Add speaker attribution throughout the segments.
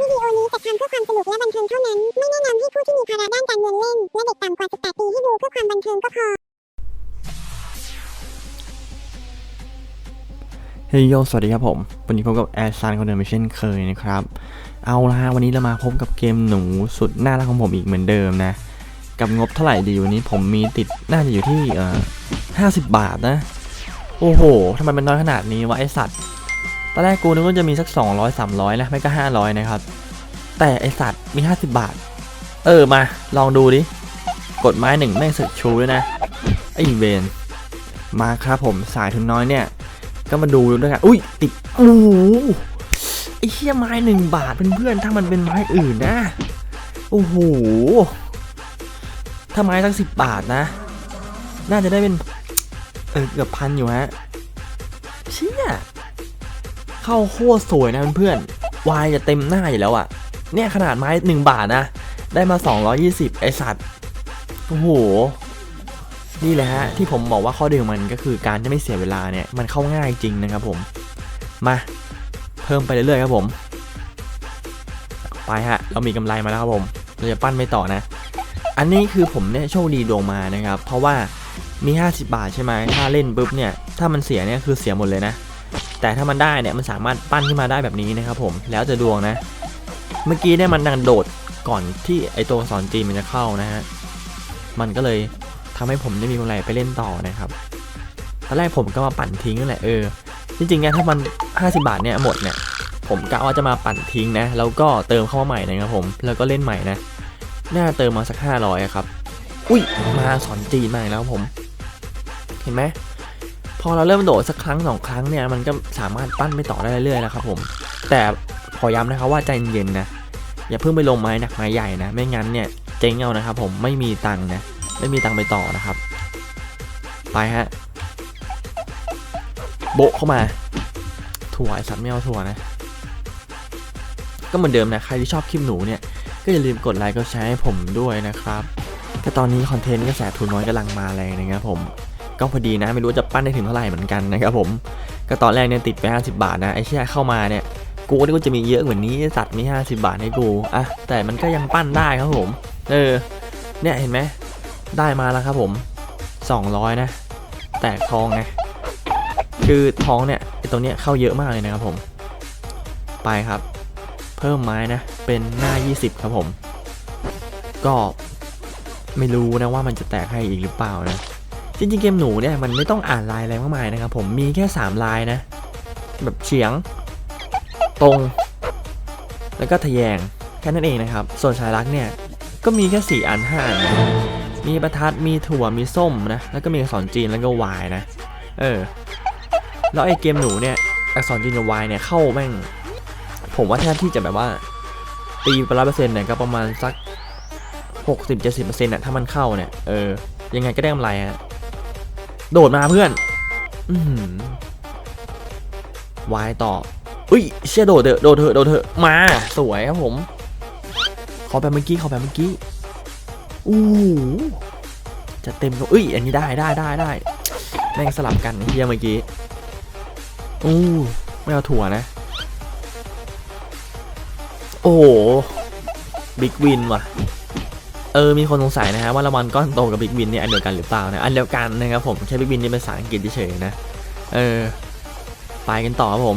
Speaker 1: วิดีโอนี้จัดทำเพื่อความสนุกและบันเทิงเท่านั้น ไม่แนะนำให้ผู้ที่มีภาระด้านการเงินเล่น และเด็กต่ำกว่า 18 ปีให้ดูเพื่อความบันเทิงก็พอ
Speaker 2: เฮ้ยโย สวัสดีครับผม วันนี้พบกับแอร์ซันคนเดิมเช่นเคยนะครับ เอาละฮะ วันนี้เรามาพบกับเกมหนูสุดน่ารักของผมอีกเหมือนเดิมนะ กับงบเท่าไหร่ดีวันนี้ผมมีติดน่าจะอยู่ที่เอ่อห้าสิบบาทนะ โอ้โหทำไมมันน้อยขนาดนี้วะไอสัตว์ ตอนแรกกูนึกว่าจะมีสัก 200 300 นะ ไม่ก็ 500 นะครับ แต่ไอสัตว์มี 50 บาท เออมา ลองดูดิ กดไม้หนึ่งแม่งสึกชูด้วยนะ ไอเวนมาครับผมสายทุนน้อยเนี่ย ก็มาดูด้วยกันอุ้ย ติดโอ้โหไอเชี่ยไม้หนึ่งบาทเพื่อนๆถ้ามันเป็นไม้อื่นนะ โอ้โหถ้าไม้สักสิบบาทนะ น่าจะได้เป็น เออเกือบพันอยู่ฮะเชี่ย เข้าโคตรสวยนะเพื่อนๆวายจะเต็มหน้าอยู่แล้วอะเนี่ยขนาดไม้หนึ่งบาทนะ ได้มา 220 ไอสัตว์ โอ้โห นี่แหละฮะ ที่ผมบอกว่าข้อดีของมันก็คือการจะไม่เสียเวลาเนี่ย มันเข้าง่ายจริงนะครับผม มา เพิ่มไปเรื่อยๆครับผม ไปฮะ เรามีกำไรมาแล้วครับผม เราจะปั้นไม่ต่อนะ อันนี้คือผมเนี่ยโชคดีดวงมานะครับ เพราะว่ามี 50 บาทใช่ไหมถ้าเล่นปุ๊บเนี่ย ถ้ามันเสียเนี่ยคือเสียหมดเลยนะ แต่ถ้ามันได้เนี่ยมันสามารถปั้นขึ้นมาได้แบบนี้นะครับผมแล้วจะดวงนะ เมื่อกี้เนี่ยมันดังโดดก่อนที่ไอตัวสอนจีนมันจะเข้านะฮะมันก็เลยทำให้ผมได้มีกำไรไปเล่นต่อนะครับตอนแรกผมก็มาปั่นทิ้งนั่นแหละเออจริงๆเนี่ยถ้ามัน 50 บาทเนี่ยหมดเนี่ยผมกะว่าจะมาปั่นทิ้งนะแล้วก็เติมเข้ามาใหม่นะครับผมแล้วก็เล่นใหม่นะน่าเติมมาสัก 500อะครับอุ้ยมาสอนจีนมาแล้วผม เห็นไหม พอเราเริ่มโดดสักครั้งสองครั้งเนี่ยมันก็สามารถปั้นไปต่อได้เรื่อยๆนะครับผมแต่ขอย้ำนะครับว่าใจเย็นๆนะอย่าเพิ่งไปลงไม้หนักไม้ใหญ่นะ ไม่งั้นเนี่ยเจ๊งเอานะครับ ผมไม่มีตังค์นะไม่มีตังค์ไปต่อนะครับ ไปฮะโบะเข้ามา ถั่วไอสัตว์ไม่เอาถั่วนะ ก็เหมือนเดิมนะใครที่ชอบคลิปหนูเนี่ยก็อย่าลืมกดไลค์กดแชร์ให้ผมด้วยนะครับก็ตอนนี้คอนเทนต์กระแสทุนน้อยกำลังมาแรงนะครับผม ก็พอดีนะ ไม่รู้จะปั้นได้ถึงเท่าไหร่เหมือนกันนะครับผมก็ตอนแรกเนี่ยติดไป 50 บาทนะไอ้เชี่ยเข้ามาเนี่ยกูก็นึกว่าจะมีเยอะกว่านี้ไอ้สัตว์มี 50 บาทให้กูอะแต่มันก็ยังปั้นได้ครับผมเออเนี่ยเห็นไหมได้มาแล้วครับผม 200 นะ แตกทองนะคือทองเนี่ยไอ้ตรงเนี้ยเข้าเยอะมากเลยนะครับผม ไปครับ เพิ่มไม้นะ เป็นหน้า 20 ครับผม ก็ไม่รู้นะว่ามันจะแตกให้อีกหรือเปล่านะ จริงๆเกมหนูเนี่ยมันไม่ต้องอ่านลายอะไรมากมายนะครับผมมีแค่ 3 ลายนะ แบบเฉียง ตรง แล้วก็ทะแยงแค่นั้นเองนะครับ ส่วนสายลักเนี่ยก็มีแค่ 4 อัน5อันนะมีประทัดมีถั่วมีส้มนะ แล้วก็มีอักษรจีนแล้วก็วายนะ เออ แล้วไอ้เกมหนูเนี่ยอักษรจีนกับวายเนี่ยเข้าแม่ง ผมว่าแทบที่จะแบบว่า ตีไปร้อยเปอร์เซ็นต์เนี่ยก็ประมาณสัก 60-70%เน่ะถ้ามันเข้าเนี่ย เออ ยังไงก็ได้กำไรฮะ โดดมาเพื่อน อืวายต่อ อุ้ยเชี่ยโดดเถอะโดดเถอะโดดเถอะมา สวยครับผม ขอแบบเมื่อกี้ขอแบบเมื่อกี้ อู้จะเต็มก็อุ้ย อันนี้ได้ได้ได้ได้แม่งสลับกันเฮียเมื่อกี้ อู้ไม่เอาถั่วนะ โอ้บิ๊กวินว่ะ เออมีคนสงสัยนะฮะว่ารางวัลก้อนโตกับบิ๊กวินเนี่ยอันเดียวกันหรือเปล่านะอันเดียวกันนะครับผมแค่บิ๊กวินนี่เป็นภาษาอังกฤษเฉยๆนะเออไปกันต่อครับผม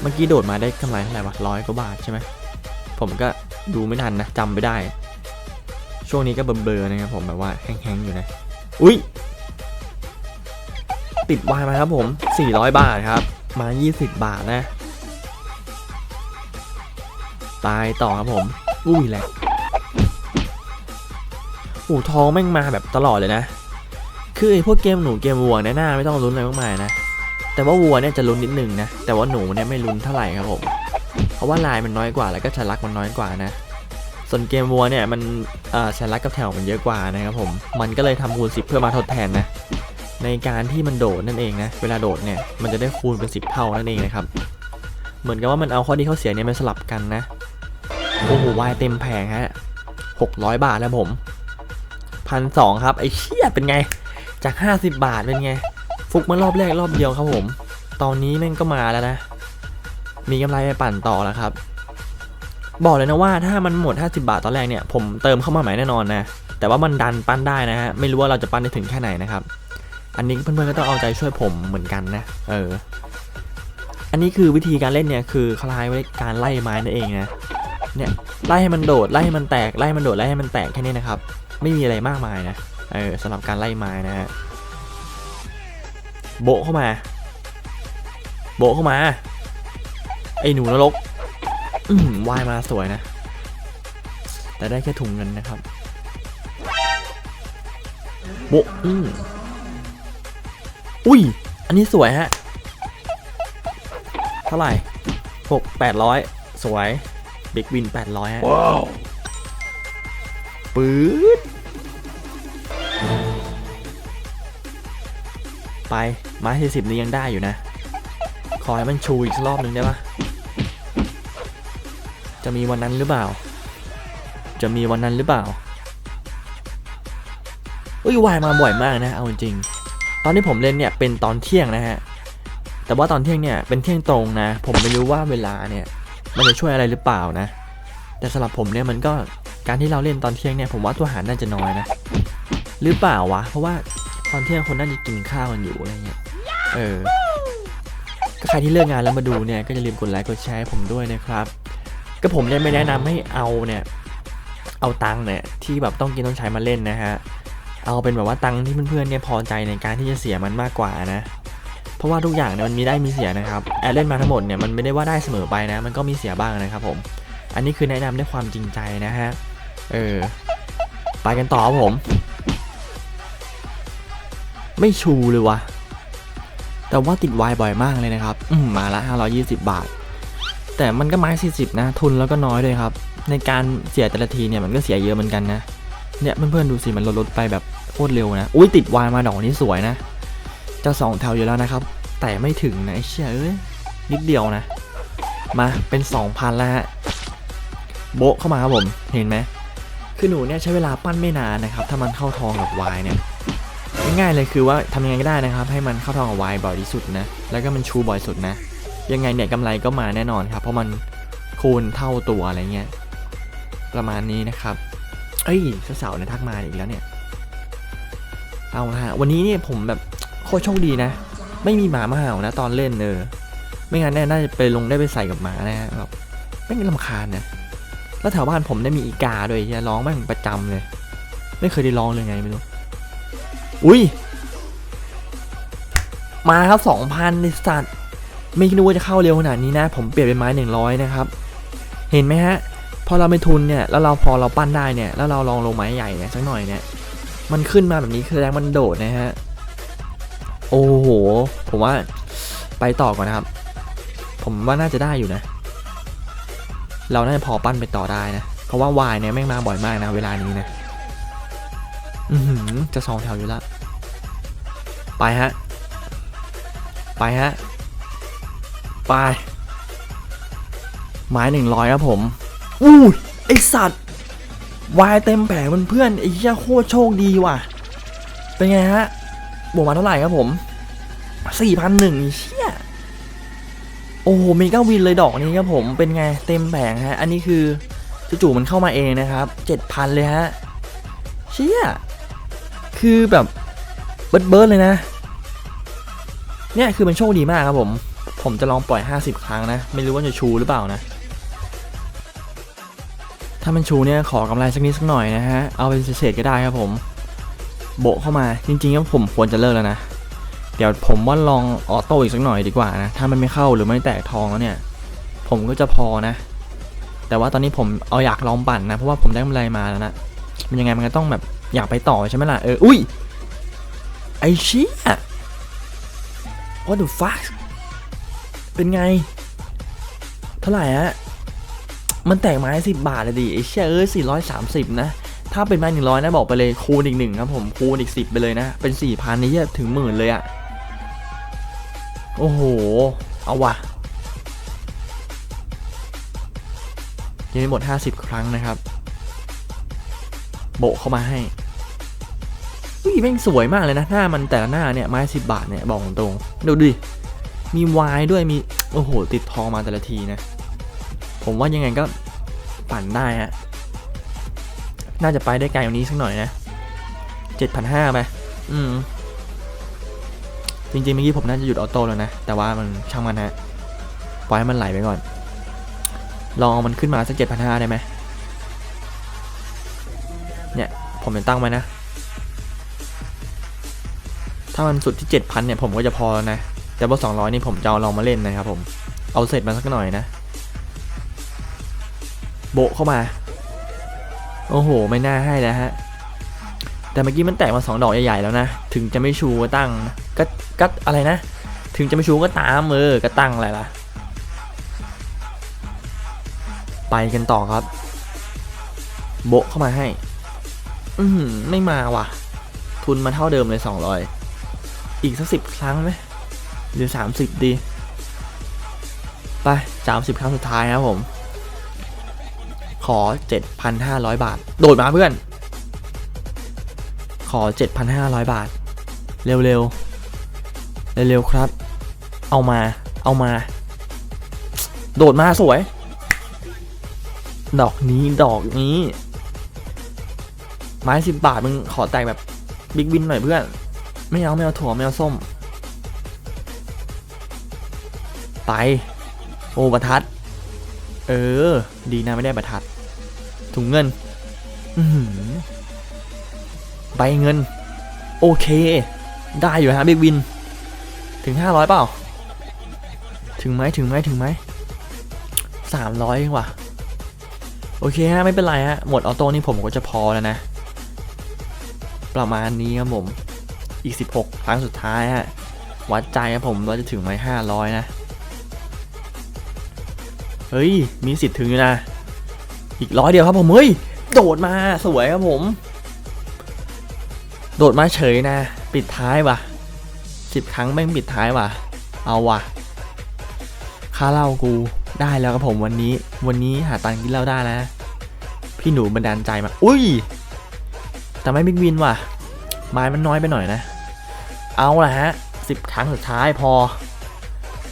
Speaker 2: เมื่อกี้โดดมาได้กำไรเท่าไหร่วะร้อยกว่าบาทใช่ไหมผมก็ดูไม่ทันนะจำไม่ได้ ช่วงนี้ก็เบลอๆนะครับผมแบบว่าแห้งๆอยู่นะอุ้ยติดวายมาครับผม 400 บาทครับ มา 20 บาทนะ ตายต่อครับผม อุ้ยแหละโอ้ทองแม่งมาแบบตลอดเลยนะ คือไอ้พวกเกมหนูเกมวัวเนี่ยน่าไม่ต้องลุ้นอะไรมากมายนะ แต่ว่าวัวเนี่ยจะลุ้นนิดนึงนะ แต่ว่าหนูเนี่ยไม่ลุ้นเท่าไหร่ครับผม เพราะว่าลายมันน้อยกว่าแล้วก็ฉลักมันน้อยกว่านะ ส่วนเกมวัวเนี่ยมันฉลักกับแถวมันเยอะกว่านะครับผม มันก็เลยทำคูณ10เพื่อมาทดแทนนะ ในการที่มันโดดนั่นเองนะ เวลาโดดเนี่ยมันจะได้คูณเป็น 10 เท่านั่นเองนะครับ เหมือนกับว่ามันเอาข้อดีข้อเสียเนี่ยมันสลับกันนะ โอ้โหวายเต็มแผงฮะ600บาทแล้วผมพันสองครับ ไอ้เชี่ยเป็นไง จาก50บาทเป็นไง ฟุกมารอบแรกรอบเดียวครับผม ตอนนี้แม่งก็มาแล้วนะ มีกำไรไปปั่นต่อแล้วครับ บอกเลยนะว่าถ้ามันหมด 50 บาทตอนแรกเนี่ย ผมเติมเข้ามาใหม่แน่นอนนะ แต่ว่ามันดันปั้นได้นะฮะ ไม่รู้ว่าเราจะปั้นได้ถึงแค่ไหนนะครับ อันนี้เพื่อนๆก็ต้องเอาใจช่วยผมเหมือนกันนะ เออ อันนี้คือวิธีการเล่นเนี่ยคือคลายไว้การไล่ไม้นั่นเองนะ เนี่ยไล่ให้มันโดดไล่ให้มันแตกไล่ให้มันโดดไล่ให้มันแตกแค่นี้นะครับ ไม่มีอะไรมากมายนะเออสำหรับการไล่ไม้นะฮะโบเข้ามา โบเข้ามา ไอ้หนูนรกอืมว่ายมาสวยนะ แต่ได้แค่ถุงเงินนะครับ โบอืมอุ้ย อันนี้สวยฮะ เท่าไหร่หกแปดร้อยสวย บิ๊กวินแปดร้อยฮะ
Speaker 3: ว้าว
Speaker 2: ปื๊ดไปไม้ที่สิบนี้ยังได้อยู่นะ ขอให้มันชูอีกสักรอบหนึ่งได้ปะจะมีวันนั้นหรือเปล่า จะมีวันนั้นหรือเปล่าอุ้ยวายมาบ่อยมากนะ เอาจริงๆตอนที่ผมเล่นเนี่ยเป็นตอนเที่ยงนะฮะ แต่ว่าตอนเที่ยงเนี่ยเป็นเที่ยงตรงนะ ผมไม่รู้ว่าเวลาเนี่ย มันจะช่วยอะไรหรือเปล่านะ แต่สำหรับผมเนี่ยมันก็การที่เราเล่นตอนเที่ยงเนี่ยผมว่าตัวหารน่าจะน้อยนะ หรือเปล่าวะ เพราะว่าตอนเที่ยงคนน่าจะกินข้าวกันอยู่อะไรเงี้ย เออใครที่เลิกงานแล้วมาดูเนี่ยก็อย่าลืมกดไลค์กดแชร์ให้ผมด้วยนะครับ ก็ผมเนี่ยไม่แนะนำให้เอาเนี่ยเอาตังค์เนี่ยที่แบบต้องกินต้องใช้มาเล่นนะฮะ เอาเป็นแบบว่าตังค์ที่เพื่อนๆเนี่ยพอใจในการที่จะเสียมันมากกว่านะ เพราะว่าทุกอย่างเนี่ยมันมีได้มีเสียนะครับแอดเล่นมาทั้งหมดเนี่ยมันไม่ได้ว่าได้เสมอไปนะ มันก็มีเสียบ้างนะครับผม อันนี้คือแนะนำด้วยความจริงใจนะฮะ เออ ไปกันต่อครับผม ไม่ชูเลยวะแต่ว่าติดวายบ่อยมากเลยนะครับ อืมมาละ 520 บาท แต่มันก็ไม้40 นะ ทุนแล้วก็น้อยด้วยครับ ในการเสียแต่ละทีเนี่ยมันก็เสียเยอะเหมือนกันนะ เนี่ยเพื่อนๆดูสิมันลดลดไปแบบโคตรเร็วนะ อุ้ยติดวายมาดอกนี้สวยนะ จะสองแถวอยู่แล้วนะครับ แต่ไม่ถึงนะไอ้เชี่ยเอ้ยนิดเดียวนะ มาเป็น2,000แล้วฮะโบะเข้ามาครับผมเห็นไหมคือหนูเนี่ยใช้เวลาปั้นไม่นานนะครับ ถ้ามันเข้าทองกับวายเนี่ยง่ายๆเลยคือว่าทำยังไงก็ได้นะครับ ให้มันเข้าทองกับวายบ่อยที่สุดนะแล้วก็มันชูบ่อยสุดนะ ยังไงเนี่ยกำไรก็มาแน่นอนครับ เพราะมันคูณเท่าตัวอะไรเงี้ยประมาณนี้นะครับ เอ้ยสาวๆเนี่ยทักมาอีกแล้วเนี่ยเอาละฮะวันนี้เนี่ยผมแบบ คตรโชคดีนะ ไม่มีหมามาเห่านะ ตอนเล่นเออไม่งั้นเนี่ยน่าจะไปลงได้ไปใส่กับหมานะฮะแบบไม่งั้นลำคาญนะแล้วแถวบ้านผมได้มีอีกาด้วยเฮียร้องแม่งประจำเลย ไม่เคยได้ร้องเลยไงไม่รู้อุ้ยมาครับสองพันในสัตว์ไม่คิดว่าจะเข้าเร็วขนาดนี้นะ ผมเปลี่ยนเป็นไม้หนึ่งร้อยนะครับ เห็นไหมฮะ พอเราไม่ทุนเนี่ย แล้วเราพอเราปั้นได้เนี่ย แล้วเราลองลงไม้ใหญ่เนี่ยสักหน่อยเนี่ย มันขึ้นมาแบบนี้คือแรงมันโดดนะฮะ โอ้โห ผมว่าไปต่อก่อนนะครับ ผมว่าน่าจะได้อยู่นะ เราน่าจะพอปั้นไปต่อได้นะ เพราะว่าวายเนี่ยแม่งมาบ่อยมากนะเวลานี้นะ อือหือจะสองแถวอยู่ละ ไปฮะ ไปฮะ ไป ไม้หนึ่งร้อยครับผม อู้ไอสัตว์ วายเต็มแผงเพื่อนไอ้เหี้ยโคตรโชคดีว่ะ เป็นไงฮะ บวกมาเท่าไหร่ครับผมสี่พันหนึ่งเชี่ยโอ้โหเมกาวินเลยดอกนี้ครับผมเป็นไงเต็มแผงฮะ อันนี้คือจู่ๆมันเข้ามาเองนะครับเจ็ดพันเลยฮะเชี่ยคือแบบเบิร์ดเบิร์ดเลยนะ เนี่ยคือมันโชคดีมากครับผม ผมจะลองปล่อย 50 ครั้งนะ ไม่รู้ว่าจะชูหรือเปล่านะ ถ้ามันชูเนี่ยขอกำไรสักนิดสักหน่อยนะฮะ เอาเป็นเศษก็ได้ครับผม โบเข้ามาจริงๆแล้วผมควรจะเลิกแล้วนะ เดี๋ยวผมว่าลองออโต้อีกสักหน่อยดีกว่านะ ถ้ามันไม่เข้าหรือไม่แตกทองแล้วเนี่ย ผมก็จะพอนะ แต่ว่าตอนนี้ผมเอาอยากลองปั่นนะ เพราะว่าผมได้กำไรมาแล้วนะ มันยังไงมันก็ต้องแบบอยากไปต่อใช่ไหมล่ะ เออ อุ้ย ไอชี่ย what the fuck เป็นไง เท่าไหร่ฮะ มันแตกไม้สิบบาทเลยดิไอเชี่ยเอ้ยสี่ร้อยสามสิบนะ ถ้าเป็นไม้หนึ่งร้อยนะบอกไปเลยคูณอีกหนึ่งครับผมคูณอีกสิบไปเลยนะ เป็นสี่พันนี่เหี้ยถึงหมื่นเลยอะโอ้โห เอาวะยังไม่หมด50ครั้งนะครับ โบเข้ามาให้อุ้ยแม่งสวยมากเลยนะหน้ามันแต่ละหน้าเนี่ยไม้สิบบาทเนี่ยบอกตรงๆดูดิมีวายด้วยมีโอ้โหติดทองมาแต่ละทีนะ ผมว่ายังไงก็ปั่นได้ฮะ น่าจะไปได้ไกลกว่านี้สักหน่อยนะเจ็ดพันห้าไปอืม จริงๆเมื่อกี้ผมน่าจะหยุดออโต้แล้วนะ แต่ว่ามันช่างมันฮะ ปล่อยให้มันไหลไปก่อน ลองเอามันขึ้นมาสักเจ็ดพันห้าได้ไหมเนี่ย ผมจะตั้งไว้นะ ถ้ามันสุดที่เจ็ดพันเนี่ยผมก็จะพอแล้วนะ แต่ว่าสองร้อยนี่ผมจะเอาลองมาเล่นนะครับผม เอาเสร็จมาสักหน่อยนะ โบะเข้ามา โอ้โห ไม่น่าให้แล้วฮะ แต่เมื่อกี้มันแตกมาสองดอกใหญ่ๆแล้วนะ ถึงจะไม่ชูก็ตั้งก็ก็อะไรนะ ถึงจะไม่ชูก็ตามเออก็ตั้งอะไรล่ะ ไปกันต่อครับ โบเข้ามาให้ อืมไม่มาว่ะ ทุนมาเท่าเดิมเลยสองร้อยอีกสักสิบครั้งไหมหรือสามสิบดี ไปสามสิบครั้งสุดท้ายนะครับผม ขอเจ็ดพันห้าร้อยบาท โดดมาเพื่อน ขอเจ็ดพันห้าร้อยบาท เร็วๆ เร็วๆครับ เอามา เอามา โดดมาสวย ดอกนี้ดอกนี้ ไม้สิบบาทมึงขอแตกแบบบิ๊กวินหน่อยเพื่อน ไม่เอาไม่เอาถั่วไม่เอาส้ม ไป โอ้ประทัด เออ ดีนะไม่ได้ประทัด ถุงเงินอืใบเงิน โอเค ได้อยู่ฮะบิ๊กวิน ถึงห้าร้อยเปล่า ถึงไหมถึงไหมถึงไหมสามร้อยเองว่ะ โอเคฮะ ไม่เป็นไรฮะ หมดออโต้นี่ผมก็จะพอแล้วนะ ประมาณนี้ครับผม อีก 16 ครั้งสุดท้ายฮะ วัดใจครับผมว่าจะถึงไหม500นะ เฮ้ย มีสิทธิ์ถึงอยู่นะ อีกร้อยเดียวครับผม เฮ้ย โดดมาสวยครับผม โดดมาเฉยนะ ปิดท้ายว่ะสิบครั้งแม่งปิดท้ายว่ะ เอาว่ะ ค่าเหล้ากูได้แล้วครับผมวันนี้ วันนี้หาตังค์กินเหล้าได้แล้วนะพี่หนูบันดาลใจมา อุ้ย แต่ไม่บิ๊กวินว่ะ ไม้มันน้อยไปหน่อยนะ เอาละฮะสิบครั้งสุดท้ายพอ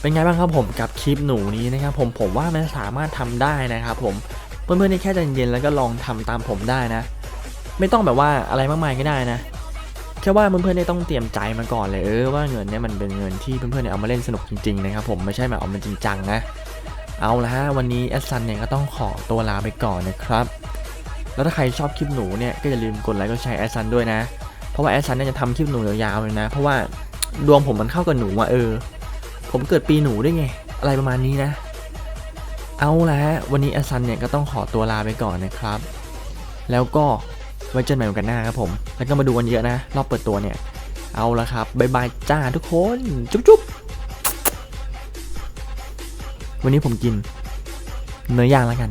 Speaker 2: เป็นไงบ้างครับผมกับคลิปหนูนี้นะครับผมผมว่ามันสามารถทำได้นะครับผมเพื่อนๆนี่แค่ใจเย็นๆแล้วก็ลองทำตามผมได้นะ ไม่ต้องแบบว่าอะไรมากมายก็ได้นะแค่ว่าเพื่อนๆนี่ต้องเตรียมใจมาก่อนเลยเออว่าเงินเนี่ยมันเป็นเงินที่เพื่อนๆเนี่ยเอามาเล่นสนุกจริงๆนะครับผมไม่ใช่แบบเอามาจริงจังนะเอาละฮะวันนี้แอดซันเนี่ยก็ต้องขอตัวลาไปก่อนนะครับ แล้วถ้าใครชอบคลิปหนูเนี่ยก็อย่าลืมกดไลค์กดแชร์แอดซันด้วยนะ เพราะว่าแอดซันเนี่ยจะทำคลิปหนูยาวๆเลยนะ เพราะว่าดวงผมมันเข้ากับหนูอะเออ ผมเกิดปีหนูด้วยไง อะไรประมาณนี้นะ เอาละฮะวันนี้อซันเนี่ยก็ต้องขอตัวลาไปก่อนนะครับ แล้วก็ไว้เจอกันใหม่กันหน้าครับผม แล้วก็มาดูกันเยอะนะ รอบเปิดตัวเนี่ย เอาละครับบายบายจ้าทุกคน จุ๊บจุ๊บวันนี้ผมกิน เนื้อย่างแล้วกัน